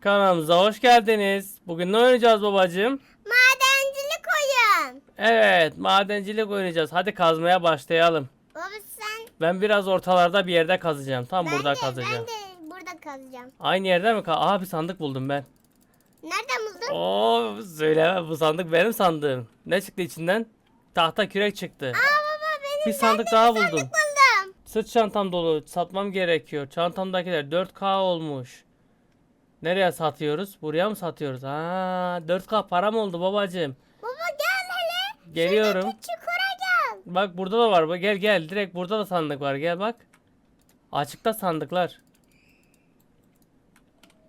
Kanalımıza hoş geldiniz. Bugün ne oynayacağız babacığım? Madencilik oyun. Evet, madencilik oynayacağız. Hadi kazmaya başlayalım. Baba sen... Ben biraz ortalarda bir yerde kazacağım. Tam ben burada de, kazacağım. Ben de burada kazacağım. Aynı yerde mi? Aha bir sandık buldum ben. Nereden buldun? Oo, söyleme bu sandık benim sandığım. Ne çıktı içinden? Tahta kürek çıktı. Aa baba benim Bir sandık daha bir sandık buldum. buldum. Sırt çantam dolu. Satmam gerekiyor. Çantamdakiler 4K olmuş. Nereye satıyoruz? Buraya mı satıyoruz? Ha, 4K param oldu babacığım. Baba gel hele. Geliyorum. Şuradaki çukura gel. Bak burada da var. Bak, Gel gel. Direkt burada da sandık var. Gel bak. Açıkta sandıklar.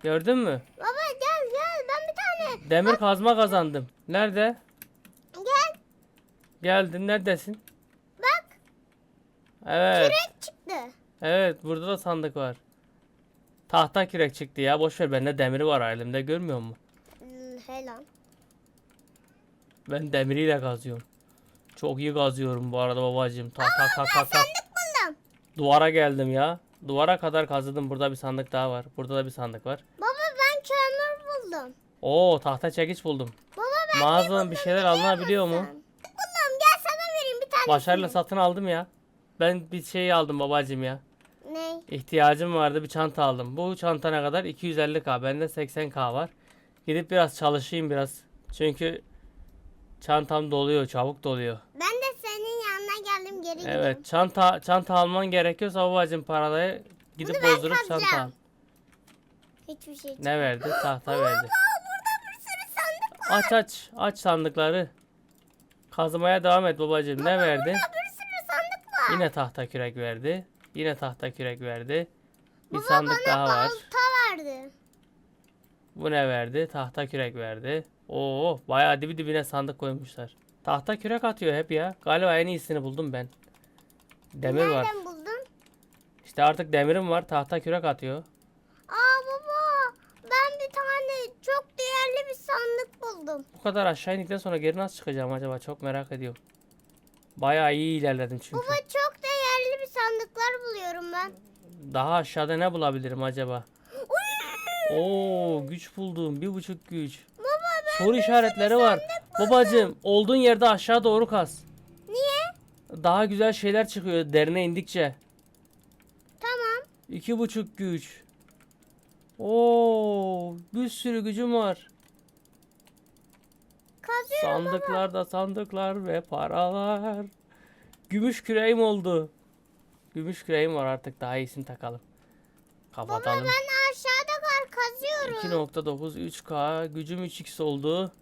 Gördün mü? Baba gel gel ben bir tane. Demir kazma kazandım. Nerede? Gel Geldin. Neredesin? bak. Evet. Kürek çıktı. Evet. Burada da sandık var. Tahta kürek çıktı ya. Boş ver. Bende demiri var elimde. Görmüyor musun? Hmm, helal. Ben demiriyle kazıyorum. Çok iyi kazıyorum bu arada babacığım. Tak tak tak tak tak. Sandık buldum. Duvara geldim ya. Duvara kadar kazıdım. Burada bir sandık daha var. Burada da bir sandık var. Baba ben kömür buldum. Oo tahta çekiç buldum. Baba ben Mağazadan bir şeyler alınabiliyor mu? Buldum gel sana vereyim bir tane. Başarıyla satın aldım ya. Ben bir şey aldım babacığım ya. İhtiyacım vardı bir çanta aldım. Bu çanta ne kadar? 250k. Bende 80k var. Gidip biraz çalışayım biraz. Çünkü çantam doluyor, çabuk doluyor. Ben de senin yanına geldim geri gidiyorum. Evet, çanta çanta alman gerekiyorsa babacığım parayı gidip Bunu ben bozdurup çanta al. Hiçbir şey Ne verdi? Tahta verdi. Aa, burada bir sürü sandık var. Aç aç aç sandıkları. Kazmaya devam et babacığım. Ne verdi? Burada bir sürü sandık var. Yine tahta kürek verdi. Yine tahta kürek verdi. Bir Baba sandık bana daha var. balta verdi. Bu ne verdi? Tahta kürek verdi. Oo, bayağı dibi dibine sandık koymuşlar. Tahta kürek atıyor hep ya. Galiba en iyisini buldum ben. Demir var. Nereden buldun? İşte artık demirim var. Tahta kürek atıyor. Aa baba ben bir tane çok değerli bir sandık buldum. Bu kadar aşağı indikten sonra geri nasıl çıkacağım acaba? Çok merak ediyorum. Bayağı iyi ilerledim çünkü. Baba çok değerli sandıklar buluyorum ben. Daha aşağıda ne bulabilirim acaba? Oo, güç buldum. Bir buçuk güç. Baba ben Soru işaretleri var. Babacım, olduğun yerde aşağı doğru kaz. niye? Daha güzel şeyler çıkıyor derine indikçe. Tamam. İki buçuk güç. Oo, bir sürü gücüm var. Kazıyorum baba. Sandıklarda sandıklar ve paralar. Gümüş küreğim oldu. Gümüş küreğim var artık daha iyisini takalım. Baba Kapatalım. ben aşağıda kar kazıyorum. 2.9 3K gücüm 3x oldu.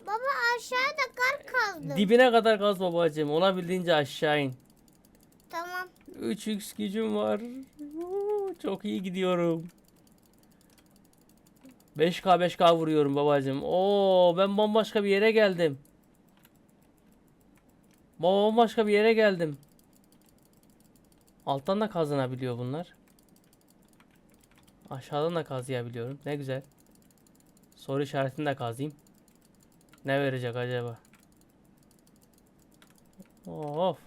Baba aşağıda kar kazdım. Dibine kadar kaz babacığım. Olabildiğince aşağı in. Tamam. 3x gücüm var. Çok iyi gidiyorum. 5K 5K vuruyorum babacığım. Oo ben bambaşka bir yere geldim. Bambaşka bir yere geldim. Alttan da kazanabiliyor bunlar. Aşağıdan da kazıyabiliyorum. Ne güzel. Soru işaretini de kazıyım. Ne verecek acaba? Of.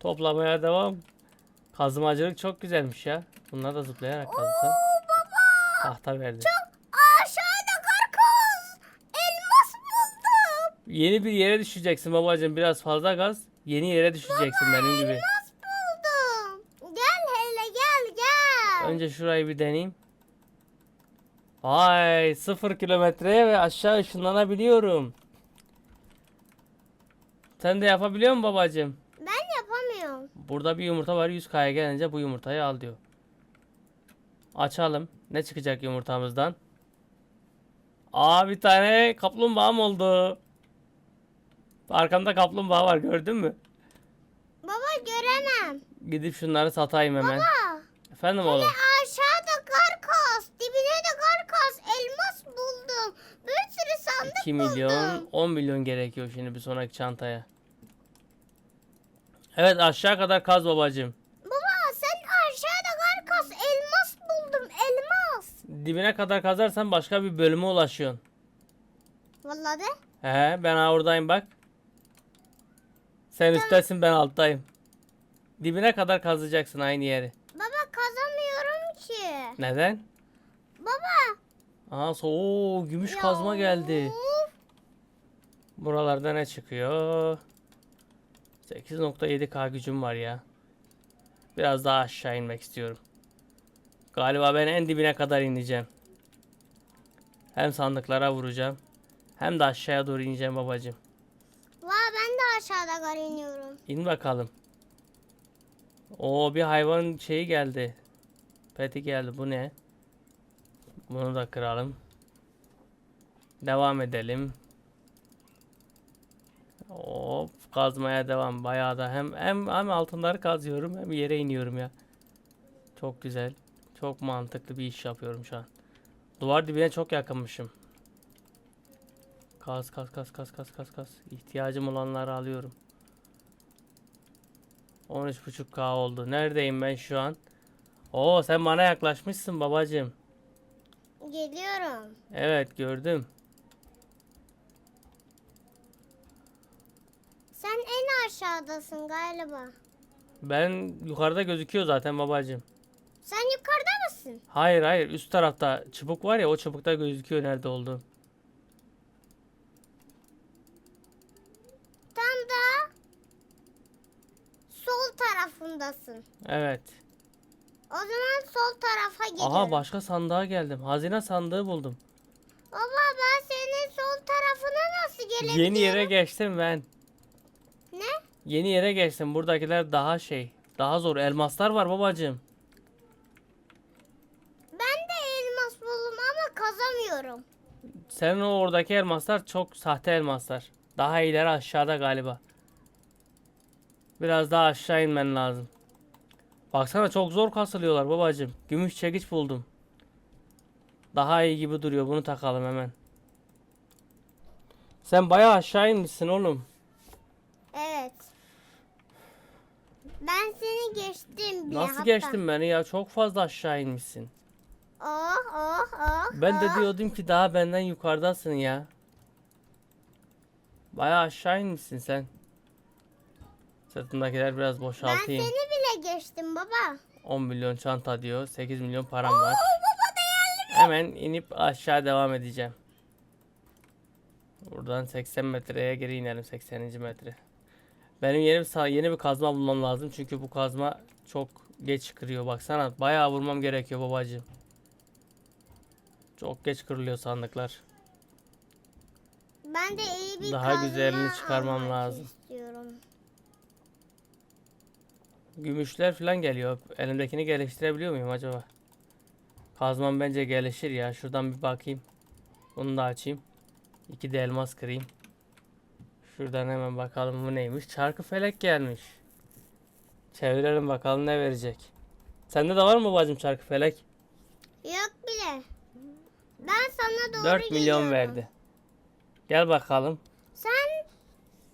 Toplamaya devam. Kazmacılık çok güzelmiş ya. Bunlar da zıplayarak kazısan. Tahta verdi. Aşağıda kar kaz. Elmas buldum. Yeni bir yere düşeceksin babacığım. Biraz fazla gaz. Yeni yere düşeceksin benim gibi. Elmas buldum. Gel hele gel gel. Önce şurayı bir deneyeyim. Vay sıfır kilometreye ve aşağı ışınlanabiliyorum. Sen de yapabiliyor musun babacığım? Ben yapamıyorum. Burada bir yumurta var 100k'ya gelince bu yumurtayı al diyor. Açalım. Ne çıkacak yumurtamızdan? Aa bir tane kaplumbağam oldu. Arkamda kaplumbağa var gördün mü? Baba göremem. Gidip şunları satayım hemen. Baba. Efendim oğlum. 2 milyon buldum. 10 milyon gerekiyor şimdi bir sonraki çantaya. Evet aşağı kadar kaz babacığım. Baba sen aşağıda kar kaz. Elmas buldum. Elmas. Dibine kadar kazarsan başka bir bölüme ulaşıyorsun. Vallahi de. He ben oradayım bak. Sen üsttesin ben alttayım. Dibine kadar kazacaksın aynı yeri. Baba kazamıyorum ki. Neden? Baba Aha so Oo, gümüş kazma geldi. Buralarda ne çıkıyor? 8.7k gücüm var ya. Biraz daha aşağı inmek istiyorum. Galiba ben en dibine kadar ineceğim. Hem sandıklara vuracağım. Hem de aşağıya doğru ineceğim babacım. Vay ben de aşağıda kar iniyorum. İn bakalım. Oo bir hayvan şeyi geldi. Peti geldi. Bu ne? Bunu da kıralım. Devam edelim. Hop kazmaya devam. Bayağı da hem hem hem altınları kazıyorum hem yere iniyorum ya. Çok güzel. Çok mantıklı bir iş yapıyorum şu an. Duvar dibine çok yakınmışım. Kaz kaz kaz kaz kaz kaz kaz. İhtiyacım olanları alıyorum. 13.5K oldu. Neredeyim ben şu an? Oo sen bana yaklaşmışsın babacığım. Geliyorum. Evet gördüm. Sen en aşağıdasın galiba. Ben yukarıda gözüküyor zaten babacığım. Sen yukarıda mısın? Hayır hayır üst tarafta çubuk var ya o çubukta gözüküyor nerede olduğum. Tam da sol tarafındasın. Evet. O zaman sol tarafa gidiyorum. Aha başka sandığa geldim. Hazine sandığı buldum. Baba ben senin sol tarafına nasıl gelebilirim? Yeni yere geçtim ben. Yeni yere geçtim. Buradakiler daha şey. Daha zor. Elmaslar var babacığım. Ben de elmas buldum ama kazamıyorum. Senin o oradaki elmaslar çok sahte elmaslar. Daha ileri aşağıda galiba. Biraz daha aşağı inmen lazım. Baksana çok zor kasılıyorlar babacığım. Gümüş çekiç buldum. Daha iyi gibi duruyor. Bunu takalım hemen. Sen bayağı aşağı inmişsin oğlum. Evet. Ben seni geçtim bile Nasıl hatta. geçtin beni ya? Çok fazla aşağı inmişsin. Oh oh oh. Ben de oh. diyordum ki daha benden yukarıdasın ya. Bayağı aşağı inmişsin sen. Sırtındakiler biraz Ben boşaltayım. seni bile geçtim baba. 10 milyon çanta diyor. 8 milyon param var. Oo baba değerli. Hemen inip aşağı devam edeceğim. Buradan 80 metreye geri inelim 80. metre. Benim yeni bir yeni bir kazma bulmam lazım çünkü bu kazma çok geç kırıyor. Baksana bayağı vurmam gerekiyor babacığım. Çok geç kırılıyor sandıklar. Ben de iyi bir Daha güzelini çıkarmam lazım. istiyorum. Gümüşler falan geliyor. Elimdekini geliştirebiliyor muyum acaba? Kazmam bence gelişir ya. Şuradan bir bakayım. Bunu da açayım. İki de elmas kırayım. Şuradan hemen bakalım bu neymiş. Çarkı felek gelmiş. Çevirelim bakalım ne verecek. Sende de var mı bacım çarkı felek? Yok bile. Ben sana doğru 4 milyon geliyorum. verdi. Gel bakalım. Sen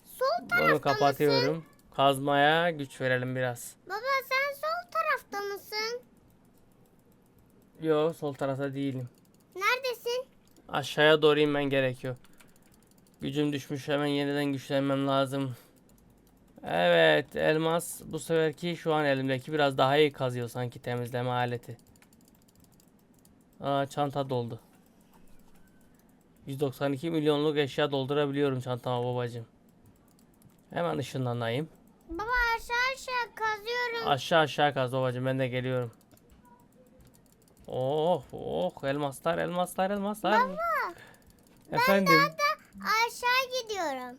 sol tarafta Bunu kapatıyorum. mısın? Kazmaya güç verelim biraz. Baba sen sol tarafta mısın? Yo sol tarafta değilim. Neredesin? Aşağıya doğru inmen gerekiyor. Gücüm düşmüş hemen yeniden güçlenmem lazım. Evet elmas bu seferki şu an elimdeki biraz daha iyi kazıyor sanki temizleme aleti. Aa çanta doldu. 192 milyonluk eşya doldurabiliyorum çantama babacığım. Hemen ışınlanayım. Baba aşağı aşağı kazıyorum. Aşağı aşağı kaz babacığım ben de geliyorum. Oh oh elmaslar elmaslar elmaslar. Efendim. Aşağı gidiyorum.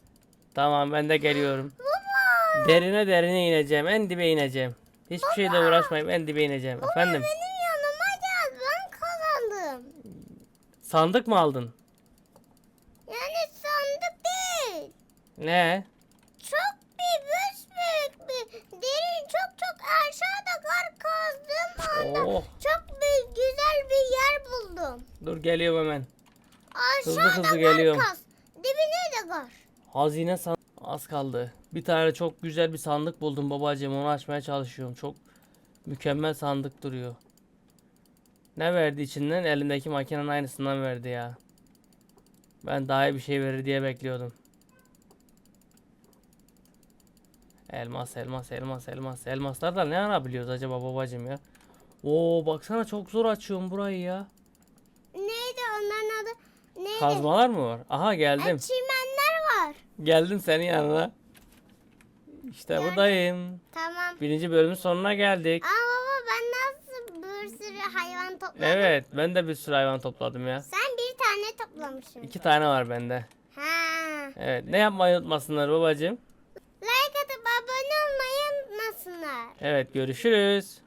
Tamam ben de geliyorum. Baba. Derine derine ineceğim. En dibe ineceğim. Hiçbir şeyle uğraşmayıp en dibe ineceğim. Efendim. Benim yanıma gel. Ben kazandım. Sandık mı aldın? Yani sandık değil. Ne? Çok bir büyük bir derin çok çok aşağıda kar kazdığım anda Oh. çok bir güzel bir yer buldum. Dur geliyorum hemen. Hızlı Aşağıda hızlı kar geliyorum. kaz. Kar. Hazine san az kaldı. Bir tane çok güzel bir sandık buldum babacığım. Onu açmaya çalışıyorum. Çok mükemmel sandık duruyor. Ne verdi içinden? Elindeki makinenin aynısından verdi ya. Ben daha iyi bir şey verir diye bekliyordum. Elmas, elmas, elmas, elmas. Elmaslar da ne ara biliyoruz acaba babacığım ya? Oo baksana çok zor açıyorum burayı ya. Neydi onlar Kazmalar mı var? Aha geldim. var. Geldim senin yanına. İşte buradayım. Tamam. Birinci bölümün sonuna geldik. Aa baba ben nasıl bir sürü hayvan topladım? Evet ben de bir sürü hayvan topladım ya. Sen bir tane toplamışsın. İki tane var bende. Ha. Evet ne yapmayı unutmasınlar babacığım. Like atıp abone olmayı unutmasınlar. Evet görüşürüz.